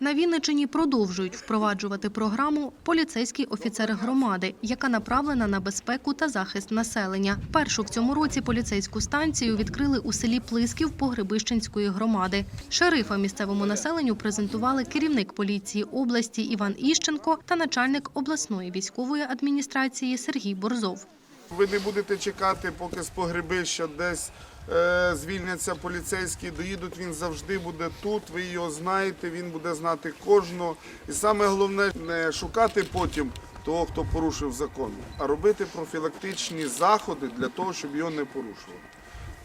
На Вінничині продовжують впроваджувати програму Поліцейський офіцер громади, яка направлена на безпеку та захист населення. Першу в цьому році поліцейську станцію відкрили у селі Плисків Погребищенської громади. Шерифа місцевому населенню презентували керівник поліції області Іван Іщенко та начальник обласної військової адміністрації Сергій Борзов. Ви не будете чекати, поки з погребища десь звільняться поліцейські, доїдуть, він завжди буде тут, ви його знаєте, він буде знати кожного. І саме головне не шукати потім того, хто порушив закон, а робити профілактичні заходи для того, щоб його не порушували.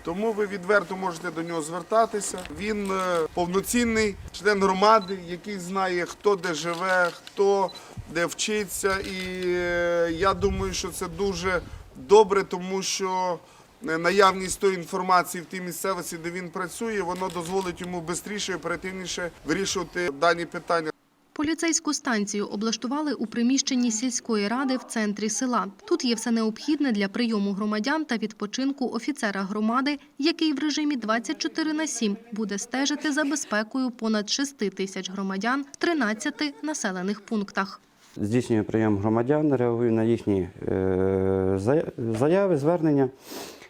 Тому ви відверто можете до нього звертатися. Він е, повноцінний член громади, який знає, хто де живе, хто де вчиться. І е, я думаю, що це дуже добре, тому що е, наявність тої інформації в тій місцевості, де він працює, воно дозволить йому швидше і оперативніше вирішувати дані питання. Поліцейську станцію облаштували у приміщенні сільської ради в центрі села. Тут є все необхідне для прийому громадян та відпочинку офіцера громади, який в режимі 24 на 7 буде стежити за безпекою понад 6 тисяч громадян в 13 населених пунктах. Здійснює прийом громадян, реагує на їхні е, заяви, звернення.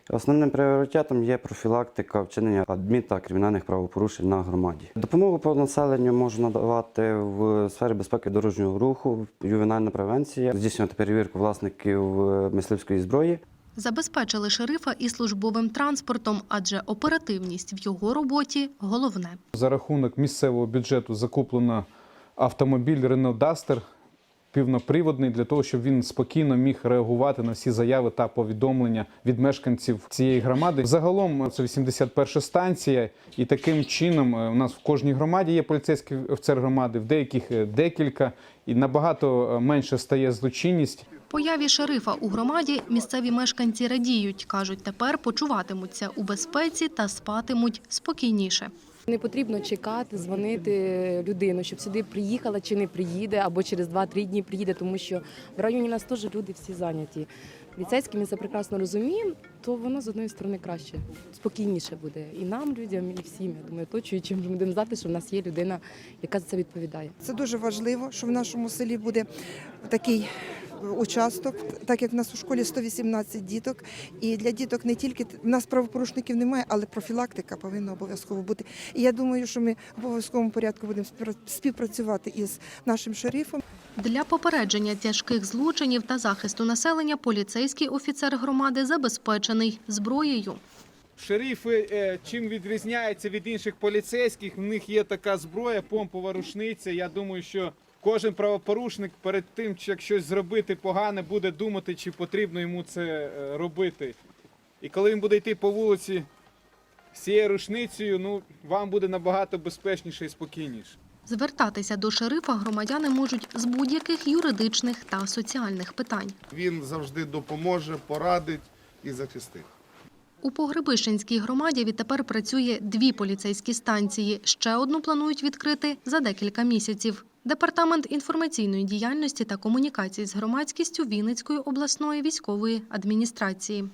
Основним пріоритетом є профілактика вчинення адмін та кримінальних правопорушень на громаді. Допомогу по населенню можна надавати в сфері безпеки дорожнього руху, ювенальна превенція, здійснювати перевірку власників е, мисливської зброї. Забезпечили шерифа і службовим транспортом, адже оперативність в його роботі головне. За рахунок місцевого бюджету закуплено автомобіль Renault Duster півноприводний для того, щоб він спокійно міг реагувати на всі заяви та повідомлення від мешканців цієї громади. Загалом це 81 станція, і таким чином е, у нас в кожній громаді є поліцейський офіцер громади, в деяких е, декілька, і набагато е, менше стає злочинність. Появі шерифа у громаді місцеві мешканці радіють. Кажуть, тепер почуватимуться у безпеці та спатимуть спокійніше. Не потрібно чекати, дзвонити людину, щоб сюди приїхала чи не приїде, або через 2-3 дні приїде, тому що в районі нас теж люди всі зайняті. Ліцейські ми це прекрасно розуміємо, то воно з одної сторони краще, спокійніше буде і нам, людям, і всім. Я думаю, оточуючим ми будемо знати, що в нас є людина, яка за це відповідає. Це дуже важливо, що в нашому селі буде такий участок, так як в нас у школі 118 діток. І для діток не тільки в нас правопорушників немає, але профілактика повинна обов'язково бути. І я думаю, що ми в обов'язковому порядку будемо співпра- співпрацювати із нашим шерифом. Для попередження тяжких злочинів та захисту населення поліцейський офіцер громади забезпечений зброєю. Шерифи е, чим відрізняються від інших поліцейських, в них є така зброя, помпова рушниця. Я думаю, що кожен правопорушник перед тим, як щось зробити погане, буде думати, чи потрібно йому це е, робити. І коли він буде йти по вулиці з цією рушницею, ну вам буде набагато безпечніше і спокійніше. Звертатися до шерифа громадяни можуть з будь-яких юридичних та соціальних питань. Він завжди допоможе, порадить і захистить. У Погребищенській громаді відтепер працює дві поліцейські станції. Ще одну планують відкрити за декілька місяців. Департамент інформаційної діяльності та комунікації з громадськістю Вінницької обласної військової адміністрації.